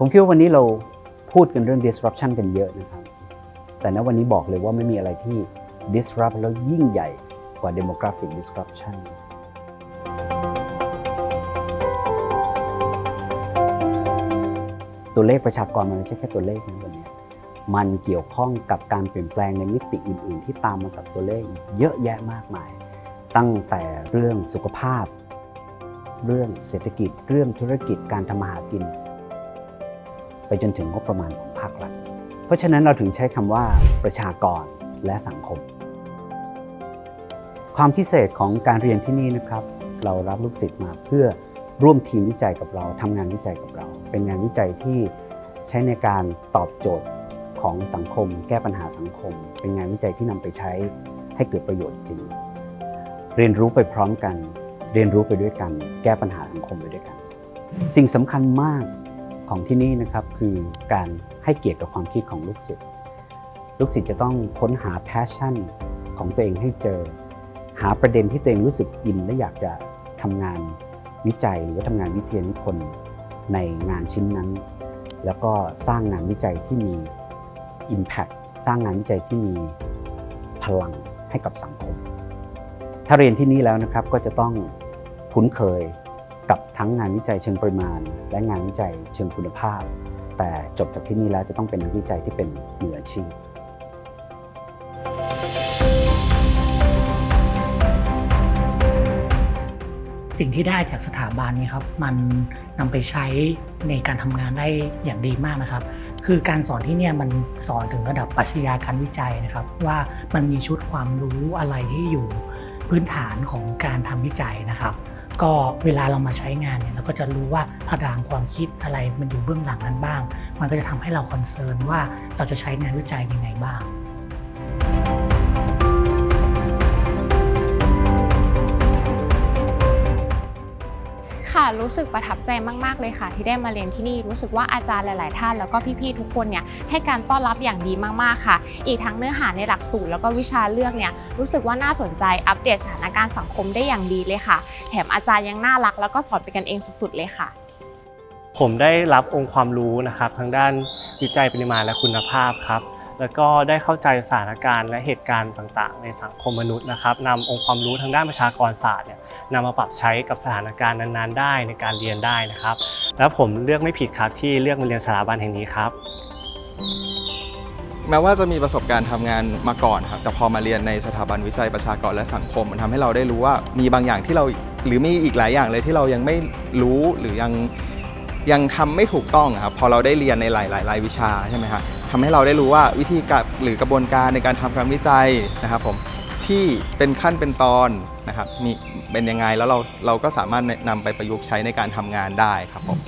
ผมคิดว่าวันนี้เราพูดกันเรื่อง disruption กันเยอะนะครับ แต่ณวันนี้บอกเลยว่าไม่มีอะไรที่ disrupt แล้วยิ่งใหญ่กว่า demographic disruption ตัวเลขประชากรมันไม่ใช่แค่ตัวเลขนะวันนี้ มันเกี่ยวข้องกับการเปลี่ยนแปลงในมิติอื่น ๆ ที่ตามมากับตัวเลขเยอะแยะมากมาย ตั้งแต่เรื่องสุขภาพ เรื่องเศรษฐกิจ เรื่องธุรกิจการทำมาหากิน ไปจนถึงงบประมาณของภาครัฐ เพราะฉะนั้นเราถึงใช้คำว่าประชากรและสังคม ความพิเศษของการเรียนที่นี่นะครับ เรารับลูกศิษย์มาเพื่อร่วมทีมวิจัยกับเราทำงานวิจัยกับเรา เป็นงานวิจัยที่ใช้ในการตอบโจทย์ของสังคม แก้ปัญหาสังคม เป็นงานวิจัยที่นำไปใช้ให้เกิดประโยชน์จริง เรียนรู้ไปพร้อมกัน เรียนรู้ไปด้วยกัน แก้ปัญหาสังคมไปด้วยกัน สิ่งสำคัญมาก ของที่นี่นะครับคือการให้เกียรติกับความคิดของลูกศิษย์ลูกศิษย์จะต้องค้นหา passion ของตัวเองให้เจอ หาประเด็นที่ตัวเองรู้สึกอินและอยากจะทำงานวิจัยหรือว่าทำงานวิทยานิพนธ์ในงานชิ้นนั้น แล้วก็สร้างงานวิจัยที่มี Impact สร้างงานวิจัยที่มีพลังให้กับสังคม ถ้าเรียนที่นี่แล้วนะครับก็จะต้องคุ้นเคย กับทั้งงานวิจัยเชิงปริมาณ และงานวิจัยเชิงคุณภาพ แต่จบจากที่นี่แล้วจะต้องเป็นนักวิจัยที่เป็นมืออาชีพสิ่งที่ได้จากสถาบันนี่ยครับมันนำไปใช้ในการทำงานได้อย่างดีมากนะครับ คือการสอนที่เนี่ยมันสอนถึงระดับปรัชญาการวิจัยนะครับ ว่ามันมีชุดความรู้อะไรที่อยู่พื้นฐานของการทำวิจัยนะครับ ก็เวลาเรามาใช้งานเนี่ยเราก็จะรู้ว่าอารางความคิดอะไรมันอยู่เบื้องหลังนั้นบ้าง มันก็จะทำให้เราคอนเซิร์นว่าเราจะใช้งานวิจัยยังไงบ้าง ค่ะ รู้สึกประทับใจมาก ๆ เลยค่ะ ที่ได้มาเรียนที่นี่ รู้สึกว่าอาจารย์หลาย ๆ ท่าน แล้วก็พี่ ๆ ทุกคนเนี่ยให้การต้อนรับอย่างดีมาก ๆ ค่ะ อีกทั้งเนื้อหาในหลักสูตรแล้วก็วิชาเลือกเนี่ยรู้สึกว่าน่าสนใจอัปเดตสถานการณ์สังคมได้อย่างดีเลยค่ะ แถมอาจารย์ยังน่ารัก แล้วก็สอนเป็นกันเองสุด ๆ เลยค่ะ ผมได้รับองค์ความรู้นะครับทางด้านวิจัยปริมาณและคุณภาพครับแล้วก็ได้เข้าใจสถานการณ์และเหตุการณ์ต่าง ๆ ในสังคมมนุษย์นะครับนำองค์ความรู้ทางด้านประชากรศาสตร์เนี่ย นำมาปรับใช้กับสถานการณ์นั้นๆ ได้ในการเรียนได้นะครับ แล้วผมเลือกไม่ผิดครับที่เลือกมาเรียนสถาบันแห่งนี้ครับ แม้ว่าจะมีประสบการณ์ทำงานมาก่อนครับแต่พอมาเรียนในสถาบันวิจัยประชากรและสังคม มันทำให้เราได้รู้ว่ามีบางอย่างที่เราหรือมีอีกหลายอย่างเลยที่เรายังไม่รู้หรือยังยังทำไม่ถูกต้องอะครับพอเราได้เรียนในหลายๆรายวิชาใช่ไหมครับทำให้เราได้รู้ว่าวิธีการหรือกระบวนการในการทำการวิจัยนะครับผม ที่เป็นขั้นเป็นตอนนะครับมีเป็นยังไงแล้วเราเราก็สามารถนำไปประยุกต์ใช้ในการทำงานได้ครับผม